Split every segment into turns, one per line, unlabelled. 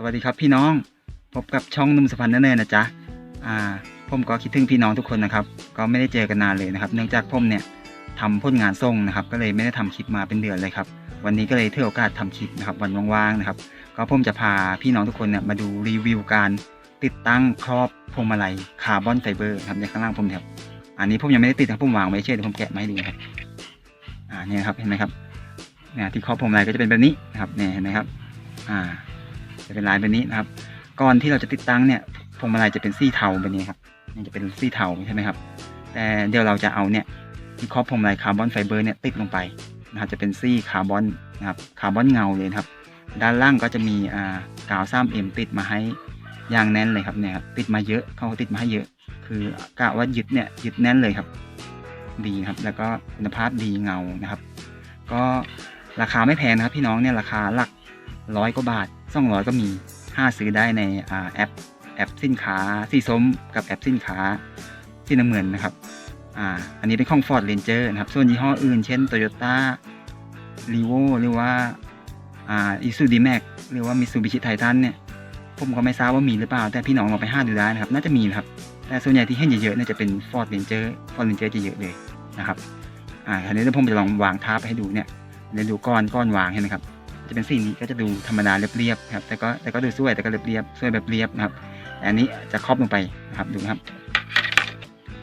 สวัสดีครับพี่น้องพบกับช่องนุ่มสุพรรณเนินๆนะจ๊ะอ่าผมก็คิดถึงพี่น้องทุกคนนะครับ ก็ไม่ได้เจอกันนานเลยนะครับ เนื่องจากผมเนี่ยทำผลงานส่งนะครับ ก็เลยไม่ได้ทำคลิปมาเป็นเดือนเลยครับ วันนี้ก็เลยถือโอกาสทำคลิปนะครับ วันว่างๆนะครับ ก็ผมจะพาพี่น้องทุกคนเนี่ยมาดูรีวิวการติดตั้งครอบพวงมาลัยคาร์บอนไฟเบอร์ครับในข้างล่างผมครับ อันนี้ผมยังไม่ได้ติดนะผมวางไว้เฉยเดี๋ยวผมแกะมาให้ดูครับ อ่าเนี่ยครับเห็นไหมครับเนี่ยที่ครอบพวงมาลัยก็จะเป็นแบบนี้นะครับเนี่ยเห็นไหมครับ อ่า จะเป็นลายแบบนี้นะครับก่อนที่เราจะติดตั้งเนี่ยพวงมาลัยจะเป็นสีเทาแบบนี้ครับนี่จะเป็นสีเทาใช่ไหมครับ แต่เดี๋ยวเราจะเอาเนี่ยที่ครอบพวงมาลัยคาร์บอนไฟเบอร์เนี่ยติดลงไปนะครับจะเป็นสีคาร์บอนนะครับคาร์บอนเงาเลยครับ ด้านล่างก็จะมีอ่ากาวซ้ำเอ็มติดมาให้อย่างแน่นเลยครับเนี่ยครับติดมาเยอะเขาติดมาให้เยอะ คือกะว่ายึดเนี่ยยึดแน่นเลยครับ ดีครับ แล้วก็คุณภาพดีเงานะครับ ก็ราคาไม่แพงนะครับพี่น้องเนี่ยราคาหลักร้อยกว่าบาท สองรอยก็มีห้าซื้อได้ในอ่าแอปแอปสินค้าสีส้มกับแอปสินค้าสีน้ำเงินนะครับอ่าอันนี้เป็นของ Ford Ranger นะครับ ส่วนยี่ห้ออื่น เช่น Toyota r e v o หรือว่าอ่า Isuzu D-Max หรือว่า Mitsubishi Titan เนี่ย ผมก็ไม่ทราบว่ามีหรือเปล่า แต่พี่น้องลองไปห้าดูได้นะครับ น่าจะมีนะครับ แต่ส่วนใหญ่ที่เห็นเยอะๆเนี่ยจะเป็น Ford Ranger Ford Ranger จะเยอะเลยนะครับอ่าคราวนี้เดี๋ยวผมจะลองวางทับให้ดูเนี่ยเดี๋ยวดูก้อนก้อนวางเห็นไหมครับ จะเป็นสีนี้ก็จะดูธรรมดาเรียบๆครับแต่ก็แต่ก็ดูสวยแต่ก็เรียบๆสวยแบบเรียบนะครับอันนี้จะครอบลงไปนะครับดูนะครับ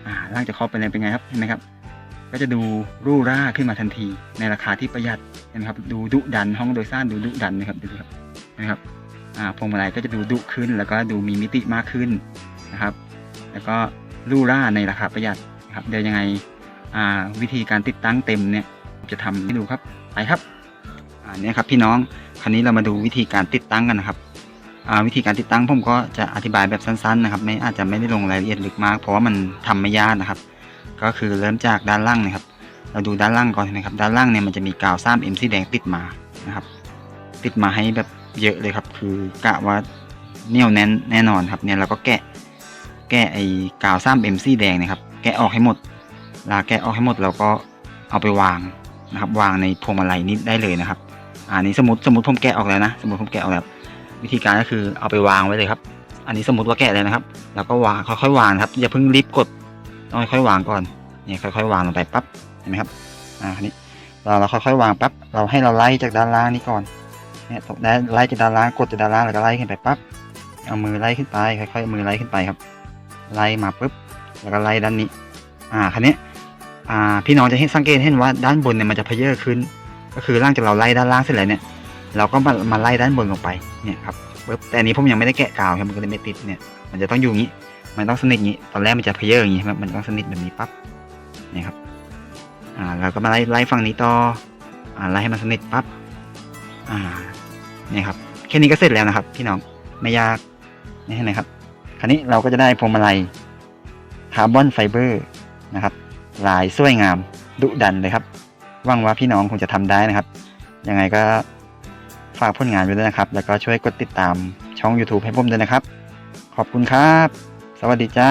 อ่าล่างจะครอบไปเลยเป็นไงครับเห็นไหมครับ ก็จะดูรูร่าขึ้นมาทันทีในราคาที่ประหยัดเห็นไหมครับดูดุดันห้องโดยสารดูดุดันนะครับดูครับนะครับอ่าพวงมาลัยก็จะดูดุขึ้น แล้วก็ดูมีมิติมากขึ้นนะครับ แล้วก็รูร่าในราคาประหยัดนะครับเดี๋ยวยังไงอ่าวิธีการติดตั้งเต็มเนี่ยจะทำให้ดูครับไปครับ อ่าเนี่ยครับพี่น้องคราวนี้เรามาดูวิธีการติดตั้งกันนะครับวิธีการติดตั้งผมก็จะอธิบายแบบสั้นๆนะครับ ไม่อาจจะไม่ได้ลงรายละเอียดลึกมาก เพราะว่ามันทำไม่ยากนะครับ ก็คือเริ่มจากด้านล่างนะครับ เราดูด้านล่างก่อนนะครับ ด้านล่างเนี่ยมันจะมีกาวซ้ำเอ็มสีแดงติดมานะครับ ติดมาให้แบบเยอะเลยครับ คือกะว่าเนียวแน่นแน่นอนครับ เนี่ยเราก็แกะแกะไอ้กาวซ้ำเอ็มสีแดงนะครับ แกะออกให้หมดลาแกะออกให้หมดเราก็เอาไปวางนะครับ วางในพวงมาลัยนี้ได้เลยนะครับ อันนี้สมมติสมมติผมแกะออกแล้วนะ สมมติผมแกะออกแล้ว วิธีการก็คือเอาไปวางไว้เลยครับ อันนี้สมมติว่าแกะแล้วนะครับ แล้วก็วางค่อยๆวางครับอย่าเพิ่งรีบกดต้องค่อยๆวางก่อนเนี่ยค่อยๆวางลงไปปั๊บเห็นไหมครับอ่าอันนี้เราเราค่อยๆวางปั๊บเราให้เราไล่จากด้านล่างนี้ก่อนเนี่ยตกได้ไล่จากด้านล่างกดจากด้านล่างแล้วก็ไล่ขึ้นไปปั๊บเอามือไล่ขึ้นไปค่อยๆมือไล่ขึ้นไปครับ ไล่มาปุ๊บแล้วก็ไล่ด้านนี้ อ่าคันนี้อ่าพี่น้องจะเห็นสังเกตเห็นว่าด้านบนเนี่ยมันจะเพเยอร์ขึ้น ก็คือล่างจากเราไล่ด้านล่างเสร็จแล้วเนี่ย เราก็มามาไล่ด้านบนลงไปเนี่ยครับปุ๊บแต่อันนี้ผมยังไม่ได้แกะกาวครับมันก็เลยไม่ติดเนี่ย มันจะต้องอยู่งนี้ มันต้องสนิทงนี้ตอนแรกมันจะเพเยอร์อย่างนี้มันต้องสนิทแบบนี้ปั๊บเนี่ยครับอ่าเราก็มาไล่ไล่ฝั่งนี้ต่ออ่าไล่ให้มันสนิทปั๊บอ่าเนี่ยครับแค่นี้ก็เสร็จแล้วนะครับ พี่น้องไม่ยากนี่เห็นไหมครับ คราวนี้เราก็จะได้พวงมาลัยคาร์บอนไฟเบอร์นะครับ ลายสวยงามดุดันเลยครับ หวังว่าพี่น้องคงจะทำได้นะครับ ยังไงก็ฝากผลงานไว้ด้วยนะครับ แล้วก็ช่วยกดติดตามช่อง YouTube ให้ผมด้วยนะครับ ขอบคุณครับ สวัสดีจ้า